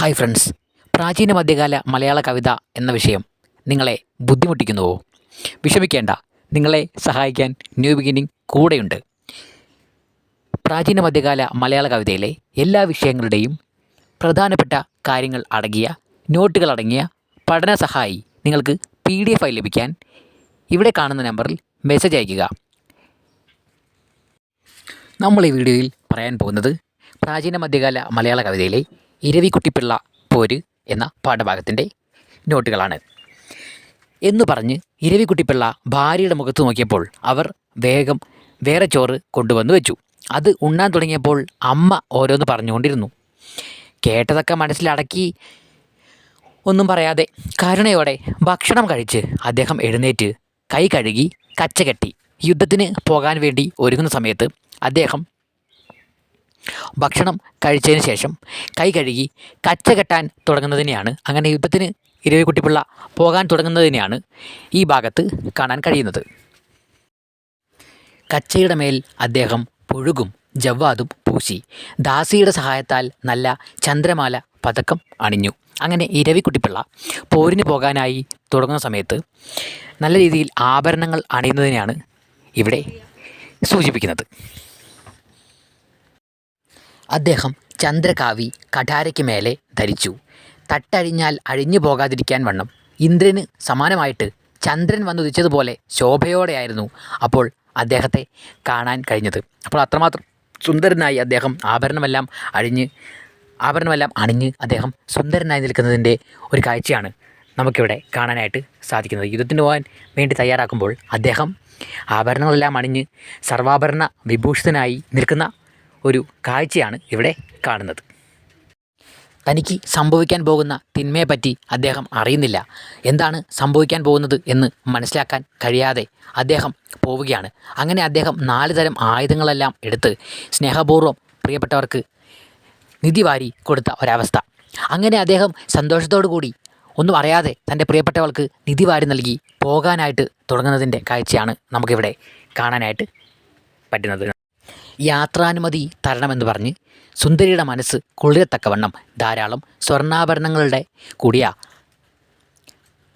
Hi friends. പ്രാചീന മധ്യകാല മലയാള കവിത എന്ന വിഷയം നിങ്ങളെ ബുദ്ധിമുട്ടിക്കുന്നുവോ? വിഷമിക്കേണ്ട. നിങ്ങളെ സഹായിക്കാൻ ന്യൂ ബിഗിനിങ് കൂടെയുണ്ട്. പ്രാചീന മധ്യകാല മലയാള കവിതയിലെ എല്ലാ വിഷയങ്ങളുടെയും പ്രധാനപ്പെട്ട കാര്യങ്ങൾ അടങ്ങിയ നോട്ടുകൾ അടങ്ങിയ പഠന സഹായി നിങ്ങൾക്ക് പി ഡി എഫ് ആയി ലഭിക്കാൻ ഇവിടെ കാണുന്ന നമ്പറിൽ മെസ്സേജ് അയയ്ക്കുക. നമ്മൾ ഈ വീഡിയോയിൽ പറയാൻ പോകുന്നത് പ്രാചീന മധ്യകാല മലയാള കവിതയിലെ ഇരവിക്കുട്ടിപ്പിള്ള പോര് എന്ന പാഠഭാഗത്തിന്റെ നോട്ടുകളാണ്. എന്ന് പറഞ്ഞ് ഇരവിക്കുട്ടിപ്പിള്ള ഭാര്യയുടെ മുഖത്ത് നോക്കിയപ്പോൾ അവർ വേഗം വേറെ ചോറ് കൊണ്ടുവന്ന് വെച്ചു. അത് ഉണ്ണാൻ തുടങ്ങിയപ്പോൾ അമ്മ ഓരോന്ന് പറഞ്ഞുകൊണ്ടിരുന്നു. കേട്ടതൊക്കെ മനസ്സിലടക്കി ഒന്നും പറയാതെ കരുണയോടെ ഭക്ഷണം കഴിച്ച് അദ്ദേഹം എഴുന്നേറ്റ് കൈ കഴുകി കച്ച കെട്ടി. യുദ്ധത്തിന് പോകാൻ വേണ്ടി ഒരുങ്ങുന്ന സമയത്ത് അദ്ദേഹം ഭക്ഷണം കഴിച്ചതിന് ശേഷം കൈ കഴുകി കച്ച കെട്ടാൻ തുടങ്ങുന്നതിനെയാണ് അങ്ങനെ യുദ്ധത്തിന് ഇരവിക്കുട്ടിപ്പിള്ള പോകാൻ തുടങ്ങുന്നതിനെയാണ് ഈ ഭാഗത്ത് കാണാൻ കഴിയുന്നത്. കച്ചയുടെ മേൽ അദ്ദേഹം പുഴുകും ജവ്വാദും പൂശി. ദാസിയുടെ സഹായത്താൽ നല്ല ചന്ദ്രമാല പതക്കം അണിഞ്ഞു. അങ്ങനെ ഇരവിക്കുട്ടിപ്പിള്ള പോരിന് പോകാനായി തുടങ്ങുന്ന സമയത്ത് നല്ല രീതിയിൽ ആഭരണങ്ങൾ അണിയുന്നതിനെയാണ് ഇവിടെ സൂചിപ്പിക്കുന്നത്. അദ്ദേഹം ചന്ദ്രകാവി കഠാരയ്ക്ക് മേലെ ധരിച്ചു. തട്ടഴിഞ്ഞാൽ അഴിഞ്ഞു പോകാതിരിക്കാൻ വണ്ണം. ഇന്ദ്രന് സമാനമായിട്ട് ചന്ദ്രൻ വന്നുദിച്ചതുപോലെ ശോഭയോടെയായിരുന്നു അപ്പോൾ അദ്ദേഹത്തെ കാണാൻ കഴിഞ്ഞത്. അപ്പോൾ അത്രമാത്രം സുന്ദരനായി അദ്ദേഹം ആഭരണമെല്ലാം അഴിഞ്ഞ് ആഭരണമെല്ലാം അണിഞ്ഞ് അദ്ദേഹം സുന്ദരനായി നിൽക്കുന്നതിന്റെ ഒരു കാഴ്ചയാണ് നമുക്കിവിടെ കാണാനായിട്ട് സാധിക്കുന്നത്. യുദ്ധത്തിന് പോകാൻ വേണ്ടി തയ്യാറാക്കുമ്പോൾ അദ്ദേഹം ആഭരണങ്ങളെല്ലാം അണിഞ്ഞ് സർവാഭരണ വിഭൂഷിതനായി നിൽക്കുന്ന ഒരു കാഴ്ചയാണ് ഇവിടെ കാണുന്നത്. തനിക്ക് സംഭവിക്കാൻ പോകുന്ന തിന്മയെപ്പറ്റി അദ്ദേഹം അറിയുന്നില്ല. എന്താണ് സംഭവിക്കാൻ പോകുന്നത് എന്ന് മനസ്സിലാക്കാൻ കഴിയാതെ അദ്ദേഹം പോവുകയാണ്. അങ്ങനെ അദ്ദേഹം നാല് തരം ആയുധങ്ങളെല്ലാം എടുത്ത് സ്നേഹപൂർവം പ്രിയപ്പെട്ടവർക്ക് നിധി വാരി കൊടുത്ത ഒരവസ്ഥ. അങ്ങനെ അദ്ദേഹം സന്തോഷത്തോടു കൂടി ഒന്നും അറിയാതെ തന്റെ പ്രിയപ്പെട്ടവൾക്ക് നിധി വാരി നൽകി പോകാനായിട്ട് തുടങ്ങുന്നതിന്റെ കാഴ്ചയാണ് നമുക്കിവിടെ കാണാനായിട്ട് പറ്റുന്നത്. യാത്രാനുമതി തരണമെന്ന് പറഞ്ഞ് സുന്ദരിയുടെ മനസ്സ് കുളിരത്തക്കവണ്ണം ധാരാളം സ്വർണാഭരണങ്ങളുടെ കൂടിയ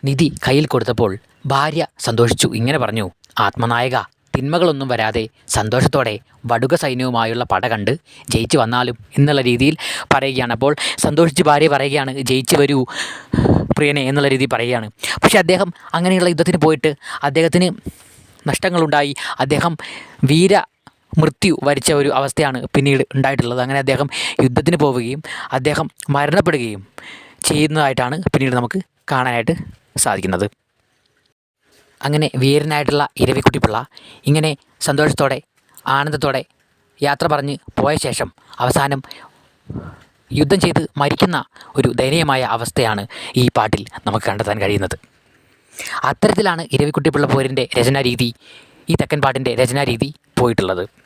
നിധി കയ്യിൽ കൊടുത്തപ്പോൾ ഭാര്യ സന്തോഷിച്ചു. ഇങ്ങനെ പറഞ്ഞു ആത്മനായക തിന്മകളൊന്നും വരാതെ സന്തോഷത്തോടെ വടുക സൈന്യവുമായുള്ള പട കണ്ട് ജയിച്ചു വന്നാലും എന്നുള്ള രീതിയിൽ പറയുകയാണ്. അപ്പോൾ സന്തോഷിച്ച് ഭാര്യ പറയുകയാണ് ജയിച്ചു വരൂ പ്രിയനെ എന്നുള്ള രീതിയിൽ പറയുകയാണ്. പക്ഷേ അദ്ദേഹം അങ്ങനെയുള്ള യുദ്ധത്തിന് പോയിട്ട് അദ്ദേഹത്തിന് നഷ്ടങ്ങളുണ്ടായി. അദ്ദേഹം വീര മൃത്യു വരിച്ച ഒരു അവസ്ഥയാണ് പിന്നീട് ഉണ്ടായിട്ടുള്ളത്. അങ്ങനെ അദ്ദേഹം യുദ്ധത്തിന് പോവുകയും അദ്ദേഹം മരണപ്പെടുകയും ചെയ്യുന്നതായിട്ടാണ് പിന്നീട് നമുക്ക് കാണാനായിട്ട് സാധിക്കുന്നത്. അങ്ങനെ വീരനായിട്ടുള്ള ഇരവിക്കുട്ടിപ്പിള്ള ഇങ്ങനെ സന്തോഷത്തോടെ ആനന്ദത്തോടെ യാത്ര പറഞ്ഞ് പോയ ശേഷം അവസാനം യുദ്ധം ചെയ്ത് മരിക്കുന്ന ഒരു ദയനീയമായ അവസ്ഥയാണ് ഈ പാട്ടിൽ നമുക്ക് കണ്ടെത്താൻ കഴിയുന്നത്. അത്തരത്തിലാണ് ഇരവിക്കുട്ടിപ്പിള്ള പോരിന്റെ രചനാരീതി ഈ തെക്കൻ പാട്ടിന്റെ രചനാരീതി പോയിട്ടുള്ളത്.